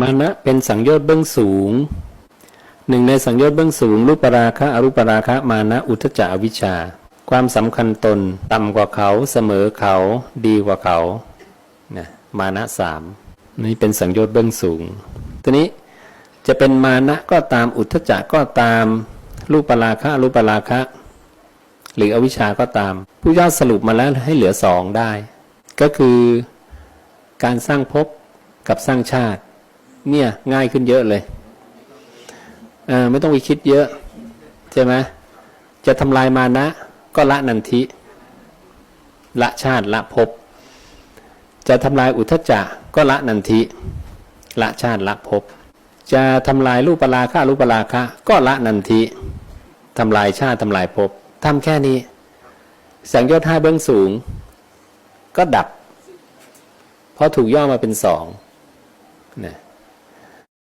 มานะเป็นสังโยชน์เบื้องสูงหนึ่งในสังโยชน์เบื้องสูงรูปราคะอรูปราคะมานะอุทจจะอวิชา ความสำคัญตนต่ำกว่าเขาเสมอเขาดีกว่าเขานะมานะสามนี่เป็นสังโยชน์เบื้องสูงทีนี้จะเป็นมานะก็ตามอุทจจะก็ตามรูปราคะอรูปราคะ หรืออวิชาก็ตาม ผู้ย่อสรุปมาแล้วให้เหลือสองได้ ก็คือการสร้างภพกับสร้างชาติ เนี่ยง่ายขึ้นเยอะเลยเออไม่ต้องไปคิดเยอะ ใช่ไหมจะทำลายมานะ ก็ละนันทิ ละชาติละภพจะทำลายอุทจจะก็ละนันทิ ละชาติละภพจะทำลายรูปราคะรูปราคะก็ละนันทิทำลายชาติทำลายภพทำแค่นี้ สังโยชน์ห้าเบื้องสูง ก็ดับ เพราะถูกย่อมาเป็นสองนะ